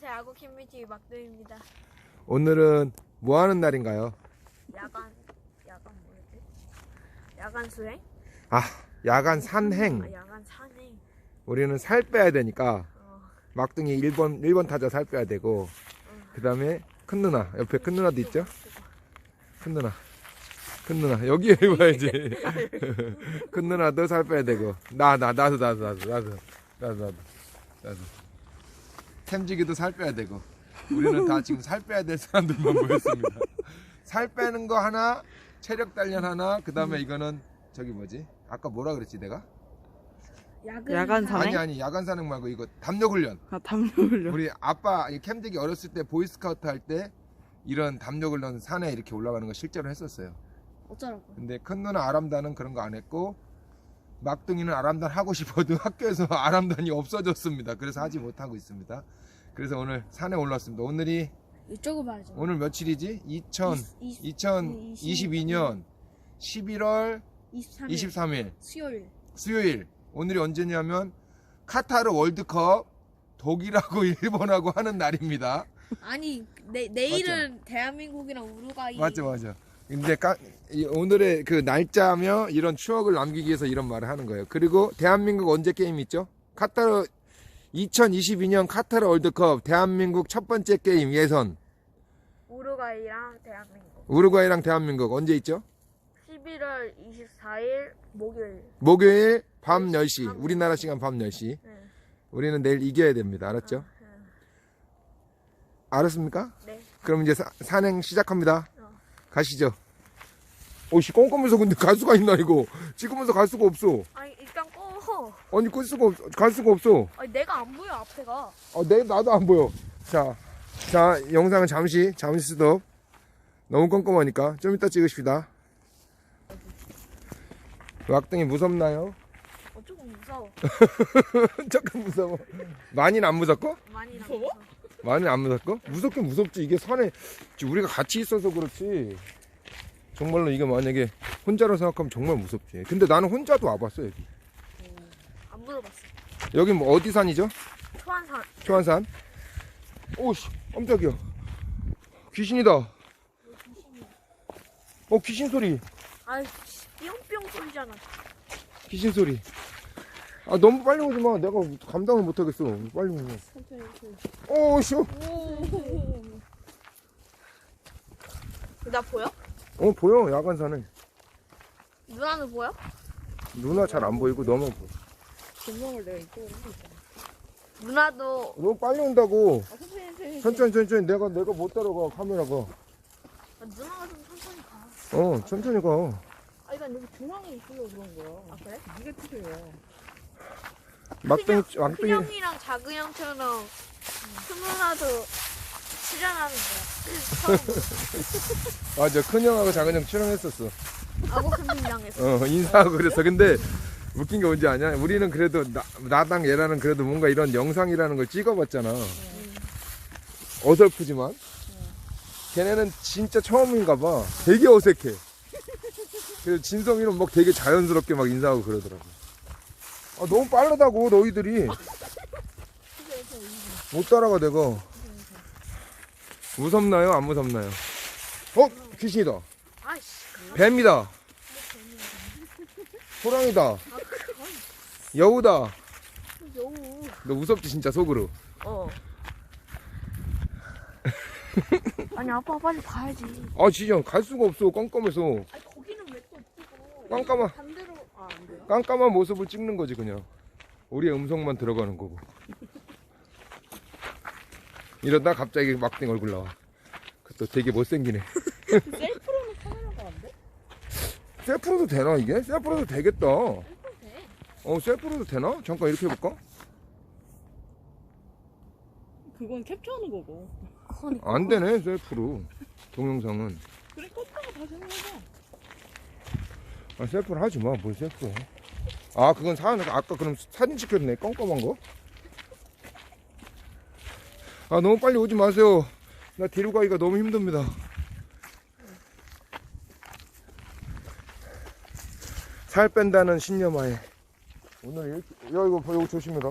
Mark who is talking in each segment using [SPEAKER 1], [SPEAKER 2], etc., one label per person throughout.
[SPEAKER 1] 안녕하세요. 아구 킴미티 막도입니다.
[SPEAKER 2] 오늘은 뭐 하는 날인가요?
[SPEAKER 1] 야간 야간 뭐였지? 야간 수행?
[SPEAKER 2] 아, 야간 산행.
[SPEAKER 1] 아 야간 산행.
[SPEAKER 2] 우리는 살 빼야 되니까
[SPEAKER 1] 어,
[SPEAKER 2] 막둥이 1번 1번 타자 살 빼야 되고 그다음에 큰 누나 옆에 큰 누나도 있죠? 큰 누나. 큰 누나 여기에 입어야지. 큰 누나도 살 빼야 되고 나 나 나도 나도 나도 나도 나도 나도 나도 템지기도 살 빼야 되고 우리는 다 지금 살 빼야 될 사람들만 모였습니다. 살 빼는 거 하나, 체력 단련 하나, 그 다음에 이거는 저기 뭐지? 아까 뭐라 그랬지 내가?
[SPEAKER 1] 야간,
[SPEAKER 3] 야간 산행?
[SPEAKER 2] 아니 아니 야간 사능 말고 이거 담력 훈련.
[SPEAKER 3] 아, 담요를.
[SPEAKER 2] 우리 아빠 이 캠직이 어렸을 때 보이스카우트 할 때 이런 담력을 넣은 산에 이렇게 올라가는 거 실제로 했었어요.
[SPEAKER 1] 어쩌라고?
[SPEAKER 2] 근데 큰 누나 아람단은 그런 거 안 했고 막둥이는 아람단 하고 싶어도 학교에서 아람단이 없어졌습니다. 그래서 하지 못하고 있습니다. 그래서 오늘 산에 올랐습니다. 오늘이
[SPEAKER 1] 이쪽을 봐야죠.
[SPEAKER 2] 오늘 며칠이지? 2000
[SPEAKER 1] 이십-
[SPEAKER 2] 2022년 11월
[SPEAKER 1] 23일
[SPEAKER 2] 23일
[SPEAKER 1] 수요일.
[SPEAKER 2] 수요일 오늘이 언제냐면 카타르 월드컵 독일하고 일본하고 하는 날입니다.
[SPEAKER 1] 아니 내 내일은 대한민국이랑 우루과이.
[SPEAKER 2] 맞죠, 맞아. 근데 까, 이 오늘의 그 날짜며 이런 추억을 남기기 위해서 이런 말을 하는 거예요. 그리고 대한민국 언제 게임 있죠? 카타르 2022년 카타르 월드컵 대한민국 첫 번째 게임 예선
[SPEAKER 1] 우루과이랑 대한민국.
[SPEAKER 2] 우루과이랑 대한민국 언제 있죠?
[SPEAKER 1] 11월 24일 목요일.
[SPEAKER 2] 목요일 밤 10시 우리나라 시간 밤 10시
[SPEAKER 1] 네.
[SPEAKER 2] 우리는 내일 이겨야 됩니다. 알았죠? 알았습니까?
[SPEAKER 1] 네.
[SPEAKER 2] 그럼 이제 사- 산행 시작합니다.
[SPEAKER 1] 어.
[SPEAKER 2] 가시죠. 오씨 꼼꼼해서 근데 갈 수가 있나 이거 찍으면서 갈 수가 없어.
[SPEAKER 1] 아니 일단 꺼.
[SPEAKER 2] 아니 끌 수가 없, 갈 수가 없어.
[SPEAKER 1] 아니 내가 안 보여 앞에가.
[SPEAKER 2] 어, 내 나도 안 보여. 자, 자 영상은 잠시 잠시 스톱. 너무 꼼꼼하니까 좀 이따 찍으십시다. 왁등이 무섭나요?
[SPEAKER 1] 어 조금 무서워.
[SPEAKER 2] 조금 무서워. 많이는 안 무섭고?
[SPEAKER 1] 많이 무서워?
[SPEAKER 2] 많이는 안 무섭고? 무섭긴 무섭지. 이게 산에 우리가 같이 있어서 그렇지. 정말로 이게 만약에 혼자로 생각하면 정말 무섭지. 근데 나는 혼자도 와봤어 여기.
[SPEAKER 1] 안 물어봤어.
[SPEAKER 2] 여기 뭐 어디 산이죠?
[SPEAKER 1] 초안산.
[SPEAKER 2] 초안산. 오씨, 깜짝이야. 귀신이다. 어, 귀신 소리.
[SPEAKER 1] 아이 뿅뿅 소리잖아.
[SPEAKER 2] 귀신 소리. 아, 너무 빨리 오지 마. 내가 감당을 못 하겠어. 빨리 오면. 오, 씨.
[SPEAKER 1] 나 보여?
[SPEAKER 2] 어, 보여. 야간산은.
[SPEAKER 1] 누나는 보여?
[SPEAKER 2] 누나 잘 안 보이고 너무 보여.
[SPEAKER 3] 조명을 내가 이쪽으로 하고 있잖아.
[SPEAKER 1] 누나도
[SPEAKER 2] 너무 빨리 온다고.
[SPEAKER 3] 아, 천천히, 천천히.
[SPEAKER 2] 천천히, 천천히. 내가, 내가 못 따라가, 카메라가.
[SPEAKER 1] 아, 누나가 좀 천천히 가.
[SPEAKER 2] 어, 천천히 가.
[SPEAKER 3] 아니, 난 여기 중앙에 있으려고 그런 거야.
[SPEAKER 1] 아 그래?
[SPEAKER 3] 네가 필요해.
[SPEAKER 2] 막둥이,
[SPEAKER 1] 큰형-
[SPEAKER 2] 막둥이.
[SPEAKER 1] 큰형이랑 작은 형처럼 큰 누나도 출연하는 거야.
[SPEAKER 2] 맞아. 큰형하고 작은형 출연했었어.
[SPEAKER 1] 아고 캠핑장에서.
[SPEAKER 2] 어, 인사하고 그랬어. 근데 웃긴 게 뭔지 아냐? 우리는 그래도 나, 나당 얘라는 그래도 뭔가 이런 영상이라는 걸 찍어봤잖아. 어설프지만. 걔네는 진짜 처음인가 봐. 되게 어색해. 그래서 진성이는 막 되게 자연스럽게 막 인사하고 그러더라고. 아, 너무 빠르다고, 너희들이. 못 따라가, 내가. 무섭나요? 안 무섭나요? 어? 귀신이다. 뱀이다. 호랑이다. 여우다.
[SPEAKER 1] 여우.
[SPEAKER 2] 너 무섭지 진짜 속으로.
[SPEAKER 1] 어. 아니 아빠 빨리 가야지.
[SPEAKER 2] 아 진짜 갈 수가 없어 깜깜해서
[SPEAKER 1] 아니 거기는 왜또 찍어?
[SPEAKER 2] 깜깜한? 깜깜한 모습을 찍는 거지 그냥. 우리의 음성만 들어가는 거고. 이러다 갑자기 막댕 얼굴 나와. 그것도 되게 못생기네.
[SPEAKER 3] 셀프로는 카메라가 안 돼?
[SPEAKER 2] 셀프로도 되나 이게? 셀프로도 되겠다.
[SPEAKER 1] 돼.
[SPEAKER 2] 어 셀프로도 되나? 잠깐 이렇게 해볼까?
[SPEAKER 3] 그건 캡처하는 거고.
[SPEAKER 1] 그러니까.
[SPEAKER 2] 안 되네 셀프로. 동영상은.
[SPEAKER 3] 그래, 껐다가 다시 거죠.
[SPEAKER 2] 아, 셀프를 하지 마. 뭘 셀프해. 아, 그건 사, 아까 그럼 사진 찍혔네. 껌껌한 거. 아, 너무 빨리 오지 마세요. 나 뒤로 가기가 너무 힘듭니다. 살 뺀다는 신념하에. 오늘 이렇게, 야, 이거, 이거 조심해라.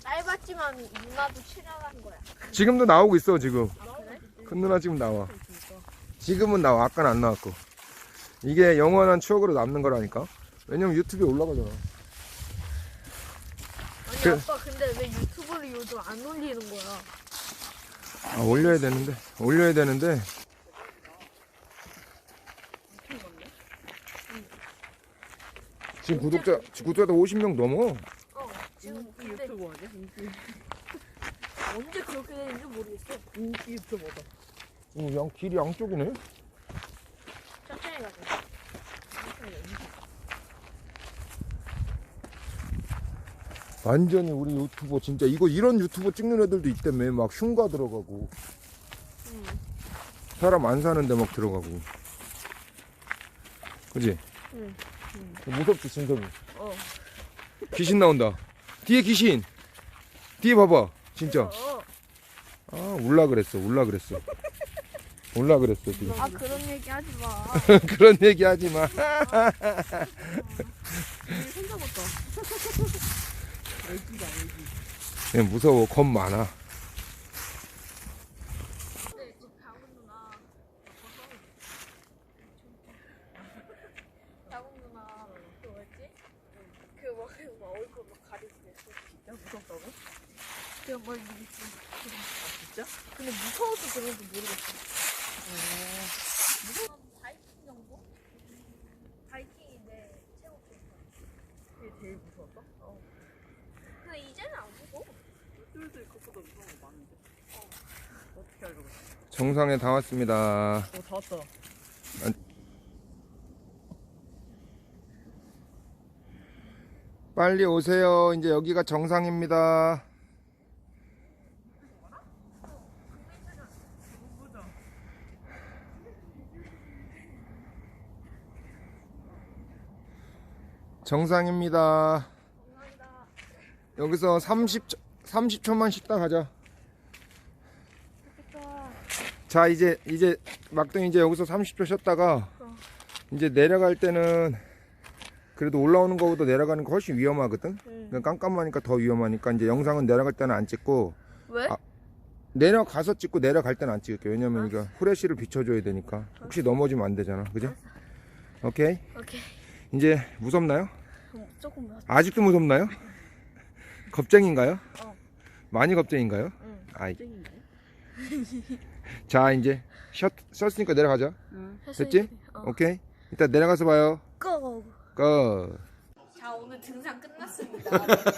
[SPEAKER 1] 짧았지만 누나도 출연한 거야.
[SPEAKER 2] 지금도 나오고 있어 지금
[SPEAKER 1] 아?
[SPEAKER 2] 큰 누나 지금 나와 지금은 나와 아까는 안 나왔고 이게 영원한 추억으로 남는 거라니까 왜냐면 유튜브에 올라가잖아
[SPEAKER 1] 아니
[SPEAKER 2] 그-
[SPEAKER 1] 아빠 근데 왜 유튜브를 요즘 안 올리는 거야?
[SPEAKER 2] 아 올려야 되는데 올려야 되는데 지금 구독자 구독자 50명 넘어
[SPEAKER 1] 어 지금
[SPEAKER 3] 인기
[SPEAKER 1] 근데
[SPEAKER 3] 유튜버 아니야? 인기,
[SPEAKER 1] 언제 그렇게 되는지 모르겠어.
[SPEAKER 3] 인기 유튜버다.
[SPEAKER 2] 어, 양 길이 양쪽이네
[SPEAKER 1] 천천히 가자.
[SPEAKER 2] 완전히 우리 유튜버 진짜 이거 이런 유튜버 찍는 애들도 있다며 막 흉가 들어가고
[SPEAKER 1] 응.
[SPEAKER 2] 사람 안 사는데 막 들어가고 그지?
[SPEAKER 1] 응.
[SPEAKER 2] 무섭지 진성이
[SPEAKER 1] 어.
[SPEAKER 2] 귀신 나온다 뒤에 귀신 뒤에 봐봐 진짜
[SPEAKER 1] 어.
[SPEAKER 2] 아 울라 그랬어 울라 그랬어 울라 그랬어 지금
[SPEAKER 1] 아 그런 얘기 하지 마.
[SPEAKER 2] 그런 얘기 하지 마
[SPEAKER 3] 이게 손잡았다. 애기다, 애기.
[SPEAKER 2] 예, 무서워 겁 많아?
[SPEAKER 1] 그냥 막 있어.
[SPEAKER 3] 진짜?
[SPEAKER 1] 근데 무서워서 그런지 모르겠어.
[SPEAKER 3] 어.
[SPEAKER 1] 무서운 바이킹 정도? 바이킹이 내 최고 캐릭터.
[SPEAKER 3] 그게 제일 무서웠어?
[SPEAKER 1] 어. 근데 이제는 안 무서워.
[SPEAKER 3] 쫄도 그것보다 무서운 거 많은데. 어. 어떻게 알고 그랬어?
[SPEAKER 2] 정상에 다 왔습니다
[SPEAKER 3] 어, 다 왔다.
[SPEAKER 2] 빨리 오세요 이제 여기가 정상입니다 정상입니다. 여기서 30초, 30초만 쉬다 가자. 자 이제 이제 막둥이 이제 여기서 30초 쉬었다가
[SPEAKER 1] 어.
[SPEAKER 2] 이제 내려갈 때는 그래도 올라오는 거보다 내려가는 거 훨씬 위험하거든
[SPEAKER 3] 응.
[SPEAKER 2] 깜깜하니까 더 위험하니까 이제 영상은 내려갈 때는 안 찍고
[SPEAKER 1] 왜?
[SPEAKER 2] 아. 내려가서 찍고 내려갈 때는 안 찍을게 왜냐면 이거 후레쉬를 비춰줘야 되니까 혹시 넘어지면 안 되잖아 그죠? 오케이
[SPEAKER 1] 오케이.
[SPEAKER 2] 이제 무섭나요?
[SPEAKER 1] 어, 조금 더.
[SPEAKER 2] 아직도 무섭나요? 겁쟁인가요?
[SPEAKER 1] 어.
[SPEAKER 2] 많이 겁쟁인가요?
[SPEAKER 1] 응.
[SPEAKER 2] 아이? 자 이제 쉬었, 쉬었으니까 내려가자
[SPEAKER 3] 응.
[SPEAKER 2] 됐지?
[SPEAKER 1] 어.
[SPEAKER 2] 오케이 이따 내려가서 봐요
[SPEAKER 1] 고.
[SPEAKER 2] 고
[SPEAKER 1] 자 오늘 등산 끝났습니다.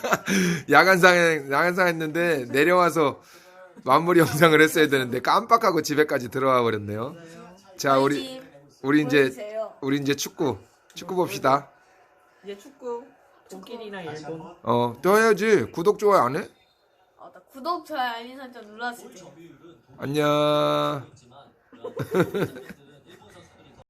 [SPEAKER 2] 야간상 야간상 했는데 내려와서 마무리 영상을 했어야 되는데 깜빡하고 집에까지 들어와 버렸네요. 자 우리 우리 이제. 우리 이제 축구 축구 봅시다.
[SPEAKER 3] 이제 축구. 독일이랑 일본.
[SPEAKER 2] 어또 해야지 구독 좋아요 안 해?
[SPEAKER 1] 어, 나 구독, 좋아요, 알림 설정 눌러주세요.
[SPEAKER 2] 안녕.